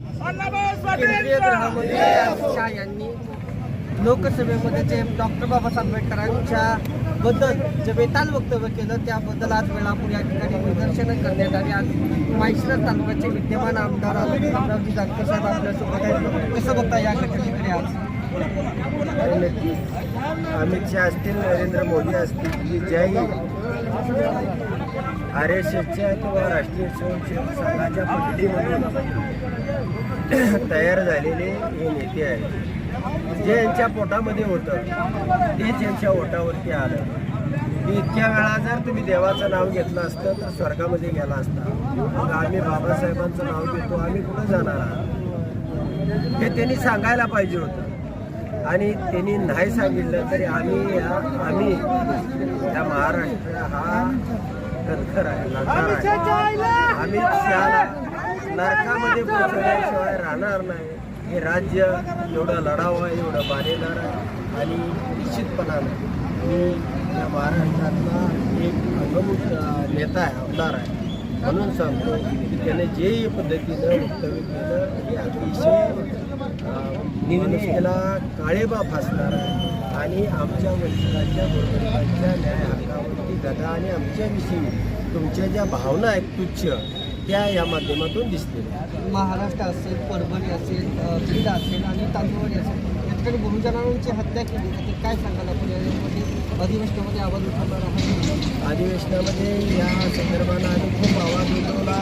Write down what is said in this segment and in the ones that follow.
केंद्रीय शहा यांनी लोकसभेमध्ये जे डॉक्टर बाबासाहेब आंबेडकरांच्या बद्दल जे बेताल वक्तव्य केलं त्याबद्दल आज वेळापूर या ठिकाणी निदर्शनं करण्यात आली. आज माहिशिरस तालुक्याचे विद्यमान आमदार अमरावती जानकर साहेब आपल्यासोबत आहेत. कसं बघता या घटनेकडे आज? अमित शहा असतील नरेंद्र मोदी असतील की आर एस एसच्या किंवा राष्ट्रीय स्वयंसेवक संघाच्या पद्धतीमधून तयार झालेले हे नेते आहेत. जे यांच्या पोटामध्ये होतं तेच यांच्या ओटावरती आलं. इतक्या वेळा जर तुम्ही देवाचं नाव घेतलं असतं तर स्वर्गामध्ये गेला असता. मग आम्ही बाबासाहेबांचं नाव घेतो आम्ही कुठं जाणार आहात? हे त्यांनी सांगायला पाहिजे होतं. आणि त्यांनी नाही सांगितलं तरी आम्ही या आम्ही या महाराष्ट्र हा कणखर आहे. आम्ही त्याला नरकामध्ये पोचवल्याशिवाय राहणार नाही. हे राज्य एवढं लढावं आहे एवढं बालेदार आहे आणि निश्चितपणानं मी या महाराष्ट्रातला एक अंगभूत अं, नेता आहे आमदार आहे. म्हणून सांगतो की त्याने जे पद्धतीनं वक्तव्य केलं हे अतिशय निवडणुकीला काळेबा फासणार आहे. आणि आमच्या वंचितांच्या गोरगरिबांच्या न्याय हक्कावरती गदा आणि आमच्याविषयी तुमच्या ज्या भावना आहेत तुच्छ त्या या माध्यमातून आहेत. महाराष्ट्र असेल परभणी असेल बीड असेल आणि तांदूळवाडी असेल या ठिकाणी गुरुजनांची हत्या केली. तर काय सांगाल आपण? यामध्ये अधिवेशनामध्ये आवाज उठवणार आहात? अधिवेशनामध्ये या संदर्भानं आम्ही खूप आवाज उठवला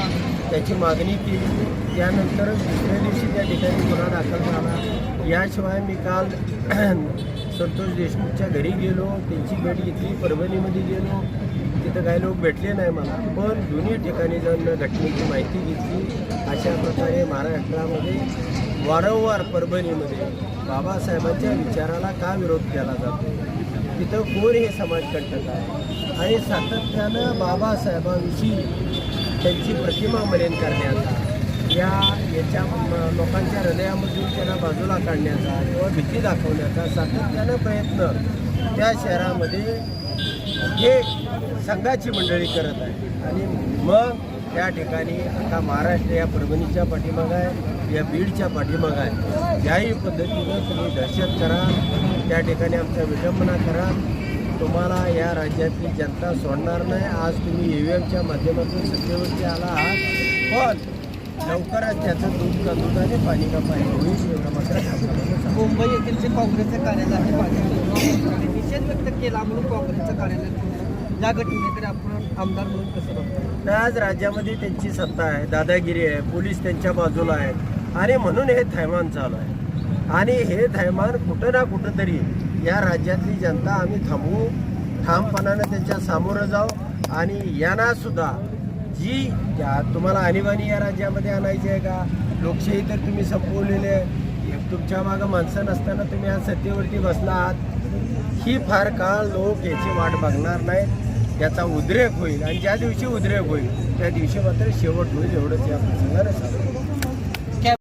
त्याची मागणी केली. त्यानंतरच दुसऱ्या दिवशी त्या ठिकाणी गुन्हा दाखल झाला. याशिवाय मी काल संतोष देशमुखच्या घरी गेलो त्यांची भेट घेतली परभणीमध्ये गेलो. तिथं काही लोक भेटले नाही मला. पण दोन्ही ठिकाणी जाऊन घटनेची माहिती घेतली. अशा प्रकारे महाराष्ट्रामध्ये वारंवार परभणीमध्ये बाबासाहेबांच्या विचाराला का विरोध केला जातो? तिथं कोण हे समाजकंटक आहे? आणि सातत्यानं बाबासाहेबांविषयी त्यांची प्रतिमा मलिन करण्याचा या याच्या लोकांच्या हृदयामधून त्यांना बाजूला काढण्याचा किंवा भीती दाखवण्याचा सातत्यानं प्रयत्न त्या शहरामध्ये हे संघाची मंडळी करत आहे. आणि मग त्या ठिकाणी आता महाराष्ट्र या परभणीच्या पाठीमागं आहे या बीडच्या पाठीमागं आहे. ज्याही पद्धतीनं तुम्ही दहशत करा त्या ठिकाणी आमच्या विडंबना करा. तुम्हाला या राज्यातली जनता सोडणार नाही. आज तुम्ही ई व्ही एमच्या माध्यमातून सत्तेवरती आला आहात. पण लवकरच त्याचं दूध का दूध आणि पाणी का पाणी होईल एवढं मात्र. मुंबई येथील जे काँग्रेसचं कार्यालय आहे भाजपने निषेध व्यक्त केला म्हणून काँग्रेसचं कार्यालय. या घटनेकडे आपण आमदार म्हणून कसं बघतो आज राज्यामध्ये त्यांची सत्ता आहे दादागिरी आहे पोलीस त्यांच्या बाजूला आहेत आणि म्हणून हे थैमान चालू आहे आणि हे थैमान कुठं ना कुठं तरी या राज्यातली जनता आम्ही थांबवू ठामपणानं त्यांच्या सामोरं जाऊ आणि यांना सुद्धा जी या तुम्हाला आणीबाणी या राज्यामध्ये आणायची आहे का? लोकशाही तर तुम्ही संपवलेली आहे. तुमच्या मागं माणसं नसताना तुम्ही आज सत्तेवरती बसला आहात. ही फार काळ लोक याची वाट बघणार नाहीत. याचा उद्रेक होईल आणि ज्या दिवशी उद्रेक होईल त्या दिवशी मात्र शेवट होईल एवढंच या प्रसंगाने सांगतो.